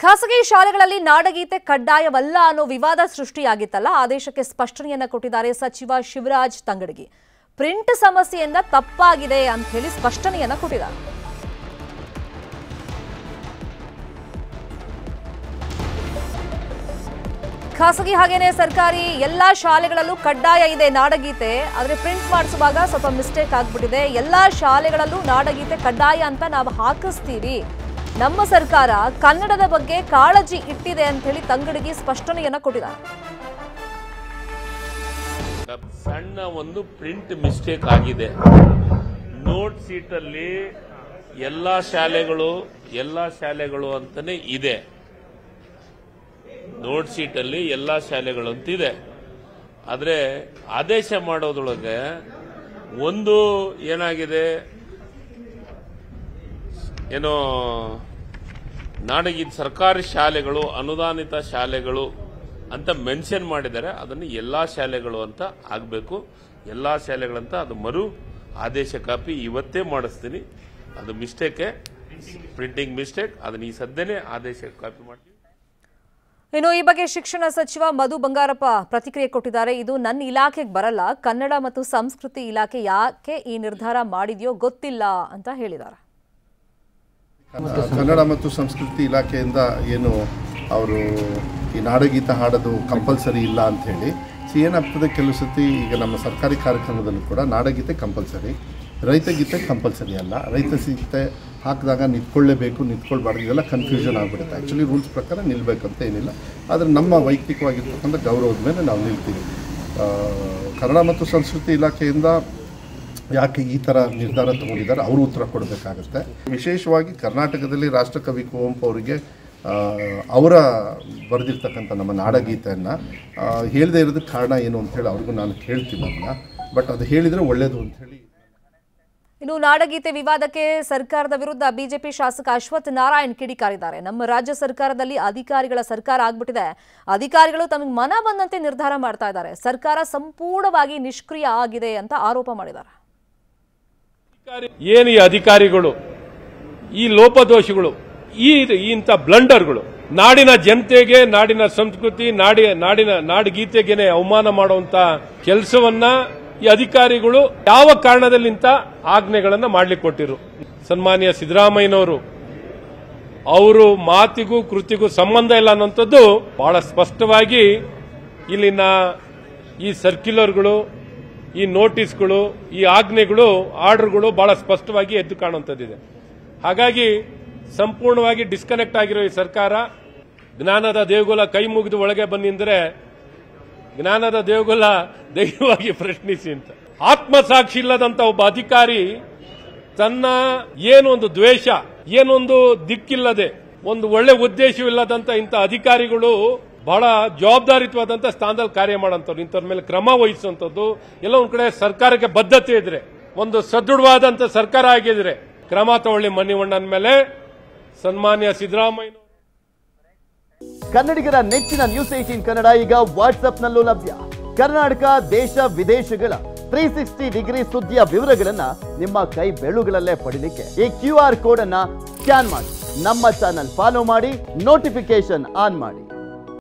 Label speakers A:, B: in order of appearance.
A: ಖಾಸಗಿ ಶಾಲೆಗಳಲ್ಲಿ ನಾಡಗೀತೆ ಕಡ್ಡಾಯವಲ್ಲ ಅನ್ನೋ ವಿವಾದ ಸೃಷ್ಟಿಯಾಗಿತ್ತಲ್ಲ, ಆದೇಶಕ್ಕೆ ಸ್ಪಷ್ಟನೆಯನ್ನ ಕೊಟ್ಟಿದ್ದಾರೆ ಸಚಿವ ಶಿವರಾಜ್ ತಂಗಡಗಿ. ಪ್ರಿಂಟ್ ಸಮಸ್ಯೆಯಿಂದ ತಪ್ಪಾಗಿದೆ ಅಂತ ಹೇಳಿ ಸ್ಪಷ್ಟನೆಯನ್ನ ಕೊಟ್ಟಿದ್ದಾರೆ. ಖಾಸಗಿ ಹಾಗೇನೆ ಸರ್ಕಾರಿ ಎಲ್ಲಾ ಶಾಲೆಗಳಲ್ಲೂ ಕಡ್ಡಾಯ ಇದೆ ನಾಡಗೀತೆ, ಆದ್ರೆ ಪ್ರಿಂಟ್ ಮಾಡಿಸುವಾಗ ಸ್ವಲ್ಪ ಮಿಸ್ಟೇಕ್ ಆಗ್ಬಿಟ್ಟಿದೆ. ಎಲ್ಲಾ ಶಾಲೆಗಳಲ್ಲೂ ನಾಡಗೀತೆ ಕಡ್ಡಾಯ ಅಂತ ನಾವು ಹಾಕಿಸ್ತೀವಿ. ನಮ್ಮ ಸರ್ಕಾರ ಕನ್ನಡದ ಬಗ್ಗೆ ಕಾಳಜಿ ಇಟ್ಟಿದೆ ಅಂತ ಹೇಳಿ ತಂಗಡಿಗೆ ಸ್ಪಷ್ಟನೆಯನ್ನ ಕೊಟ್ಟಿದ್ದಾರೆ.
B: ಸಣ್ಣ ಒಂದು ಪ್ರಿಂಟ್ ಮಿಸ್ಟೇಕ್ ಆಗಿದೆ. ನೋಟ್ ಅಲ್ಲಿ ಎಲ್ಲ ಶಾಲೆಗಳು ಎಲ್ಲ ಶಾಲೆಗಳು ಅಂತಾನೆ ಇದೆ. ನೋಟ್ ಅಲ್ಲಿ ಎಲ್ಲ ಶಾಲೆಗಳು ಅಂತಿದೆ ಆದರೆ ಆದೇಶ ಮಾಡೋದ್ರೊಳಗೆ ಒಂದು ಏನಾಗಿದೆ? ಏನೋ ನಾಡಿಗೆ ಸರ್ಕಾರಿ ಶಾಲೆಗಳು, ಅನುದಾನಿತ ಶಾಲೆಗಳು ಅಂತ ಮೆನ್ಷನ್ ಮಾಡಿದ್ದಾರೆ ಅದನ್ನು ಎಲ್ಲಾ ಶಾಲೆಗಳು ಅಂತ ಆಗಬೇಕು. ಎಲ್ಲಾ ಶಾಲೆಗಳಂತ ಅದು ಮರು ಆದೇಶ ಕಾಪಿ ಇವತ್ತೇ ಮಾಡಿಸ್ತೀನಿ. ಅದು ಮಿಸ್ಟೇಕೆ ಪ್ರಿಂಟಿಂಗ್ ಮಿಸ್ಟೇಕ್ ಅದನ್ನ ಈ ಸದ್ಯನೇ ಆದೇಶ ಕಾಪಿ ಮಾಡ್ತೀವಿ.
A: ಇನ್ನು ಈ ಬಗ್ಗೆ ಶಿಕ್ಷಣ ಸಚಿವ ಮಧು ಬಂಗಾರಪ್ಪ ಪ್ರತಿಕ್ರಿಯೆ ಕೊಟ್ಟಿದ್ದಾರೆ. ಇದು ನನ್ನ ಇಲಾಖೆಗೆ ಬರಲ್ಲ. ಕನ್ನಡ ಮತ್ತು ಸಂಸ್ಕೃತಿ ಇಲಾಖೆ ಯಾಕೆ ಈ ನಿರ್ಧಾರ ಮಾಡಿದೆಯೋ ಗೊತ್ತಿಲ್ಲ ಅಂತ ಹೇಳಿದ್ದಾರೆ.
C: ಕನ್ನಡ ಮತ್ತು ಸಂಸ್ಕೃತಿ. ಇಲಾಖೆಯಿಂದ ಏನು ಅವರು ಈ ನಾಡಗೀತ ಹಾಡೋದು ಕಂಪಲ್ಸರಿ ಇಲ್ಲ ಅಂಥೇಳಿ ಸಿ ಏನಾಗ್ತದೆ ಕೆಲವು ಸತಿ ಈಗ ನಮ್ಮ ಸರ್ಕಾರಿ ಕಾರ್ಯಕ್ರಮದಲ್ಲೂ ಕೂಡ ನಾಡಗೀತೆ ಕಂಪಲ್ಸರಿ ರೈತಗೀತೆ ಕಂಪಲ್ಸರಿ ಅಲ್ಲ. ರೈತ ಗೀತೆ ಹಾಕಿದಾಗ ನಿಂತ್ಕೊಳ್ಳೇಬೇಕು ನಿಂತ್ಕೊಳ್ಬಾರ್ದು ಇದೆಲ್ಲ ಕನ್ಫ್ಯೂಷನ್ ಆಗಿಬಿಡುತ್ತೆ. ಆ್ಯಕ್ಚುಲಿ ರೂಲ್ಸ್ ಪ್ರಕಾರ ನಿಲ್ಲಬೇಕಂತ ಏನಿಲ್ಲ. ಆದರೆ ನಮ್ಮ ವೈಯಕ್ತಿಕವಾಗಿರ್ತಕ್ಕಂಥ ಗೌರವದ ಮೇಲೆ ನಾವು ನಿಲ್ತೀವಿ. ಕನ್ನಡ ಮತ್ತು ಸಂಸ್ಕೃತಿ ಇಲಾಖೆಯಿಂದ ಯಾಕೆ ಈ ಥರ ನಿರ್ಧಾರ ತಗೊಂಡಿದ್ದಾರೆ, ಅವರು ಉತ್ತರ ಕೊಡಬೇಕಾಗುತ್ತೆ. ವಿಶೇಷವಾಗಿ ಕರ್ನಾಟಕದಲ್ಲಿ ರಾಷ್ಟ್ರಕವಿ ಕುವೆಂಪು ಅವರಿಗೆ ಅವರ ಬರೆದಿರ್ತಕ್ಕಂಥ ನಮ್ಮ ನಾಡಗೀತೆಯನ್ನು ಹೇಳದೇ ಇರೋದಕ್ಕೆ ಕಾರಣ ಏನು ಅಂತ ಹೇಳಿ ಅವ್ರಿಗೂ ನಾನು ಕೇಳ್ತೀನಿ ಬಟ್ ಅದು ಹೇಳಿದರೆ ಒಳ್ಳೆಯದು ಅಂತ ಹೇಳಿ
A: ಇನ್ನು ನಾಡಗೀತೆ ವಿವಾದಕ್ಕೆ ಸರ್ಕಾರದ ವಿರುದ್ಧ ಬಿಜೆಪಿ ಶಾಸಕ ಅಶ್ವಥ್ ನಾರಾಯಣ್ ಕಿಡಿಕಾರಿದ್ದಾರೆ. ನಮ್ಮ ರಾಜ್ಯ ಸರ್ಕಾರದಲ್ಲಿ ಅಧಿಕಾರಿಗಳ ಸರ್ಕಾರ ಆಗ್ಬಿಟ್ಟಿದೆ. ಅಧಿಕಾರಿಗಳು ತಮಗೆ ಮನ ಬಂದಂತೆ ನಿರ್ಧಾರ ಮಾಡ್ತಾ ಇದ್ದಾರೆ. ಸರ್ಕಾರ ಸಂಪೂರ್ಣವಾಗಿ ನಿಷ್ಕ್ರಿಯ ಆಗಿದೆ ಅಂತ ಆರೋಪ ಮಾಡಿದ್ದಾರೆ.
D: ಏನು ಈ ಅಧಿಕಾರಿಗಳು? ಈ ಲೋಪದೋಷಗಳು, ಈ ಇಂಥ ಬ್ಲಂಡರ್ಗಳು, ನಾಡಿನ ಜನತೆಗೆ, ನಾಡಿನ ಸಂಸ್ಕೃತಿ, ನಾಡಿ, ನಾಡಿನ, ನಾಡಗೀತೆಗೆನೆ ಅವಮಾನ ಮಾಡುವಂತ ಕೆಲಸವನ್ನ ಈ ಅಧಿಕಾರಿಗಳು ಯಾವ ಕಾರಣದಲ್ಲಿಂತ ಆಜ್ಞೆಗಳನ್ನು ಮಾಡ್ಲಿಕ್ಕೆ ಕೊಟ್ಟಿರು? ಸನ್ಮಾನ್ಯ ಸಿದ್ದರಾಮಯ್ಯನವರು, ಅವರು ಮಾತಿಗೂ ಕೃತಿಗೂ ಸಂಬಂಧ ಇಲ್ಲ ಅನ್ನೋಂಥದ್ದು ಬಹಳ ಸ್ಪಷ್ಟವಾಗಿ ಇಲ್ಲಿನ ಈ ಸರ್ಕ್ಯುಲರ್ಗಳು ಈ ನೋಟಿಸ್ಗಳು, ಈ ಆಜ್ಞೆಗಳು, ಆರ್ಡರ್ಗಳು ಬಹಳ ಸ್ಪಷ್ಟವಾಗಿ ಎದ್ದು ಕಾಣುವಂಥದ್ದಿದೆ. ಹಾಗಾಗಿ ಸಂಪೂರ್ಣವಾಗಿ ಡಿಸ್ಕನೆಕ್ಟ್ ಆಗಿರೋ ಈ ಸರ್ಕಾರ, ಜ್ಞಾನದ ದೇಗುಲ ಕೈ ಮುಗಿದು ಒಳಗೆ ಬನ್ನಿಂದರೆ ಜ್ಞಾನದ ದೇಗುಲ ದೈವವಾಗಿ ಪ್ರಶ್ನಿಸಿ ಅಂತ. ಆತ್ಮಸಾಕ್ಷಿ ಇಲ್ಲದಂತ ಒಬ್ಬ ಅಧಿಕಾರಿ ತನ್ನ ಏನೊಂದು ದ್ವೇಷ, ಏನೊಂದು ದಿಕ್ಕಿಲ್ಲದೆ, ಒಂದು ಒಳ್ಳೆ ಉದ್ದೇಶವಿಲ್ಲದಂತ ಇಂಥ ಅಧಿಕಾರಿಗಳು ಬಹಳ ಜವಾಬ್ದಾರಿತವಾದಂತ ಸ್ಥಾನದಲ್ಲಿ ಕಾರ್ಯ ಮಾಡೋಂಥವ್ರು ಇಂಥವ್ರ ಮೇಲೆ ಕ್ರಮ ವಹಿಸುವಂಥದ್ದು, ಎಲ್ಲ ಒಂದ್ ಕಡೆ ಸರ್ಕಾರಕ್ಕೆ ಬದ್ಧತೆ ಇದ್ರೆ, ಒಂದು ಸದೃಢವಾದಂಥ ಸರ್ಕಾರ ಆಗಿದ್ರೆ, ಕ್ರಮ ತಗೊಳ್ಳಿ ಮಣಿವಣ್ಣನ ಮೇಲೆ. ಸನ್ಮಾನ್ಯ ಸಿದ್ದರಾಮಯ್ಯ
E: ಕನ್ನಡಿಗರ ನೆಚ್ಚಿನ ನ್ಯೂಸ್ ಏಟೀನ್ ಕನ್ನಡ ಈಗ ವಾಟ್ಸ್ಆಪ್ನಲ್ಲೂ ಲಭ್ಯ. ಕರ್ನಾಟಕ, ದೇಶ, ವಿದೇಶಗಳ ತ್ರೀ ಸಿಕ್ಸ್ಟಿ ಡಿಗ್ರಿ ಸುದ್ದಿಯ ವಿವರಗಳನ್ನ ನಿಮ್ಮ ಕೈ ಬೆಳುಗಳಲ್ಲೇ ಪಡಿಲಿಕ್ಕೆ ಈ ಕ್ಯೂ ಆರ್ ಕೋಡ್ ಅನ್ನ ಸ್ಕ್ಯಾನ್ ಮಾಡಿ. ನಮ್ಮ ಚಾನಲ್ ಫಾಲೋ ಮಾಡಿ ನೋಟಿಫಿಕೇಶನ್ ಆನ್ ಮಾಡಿ.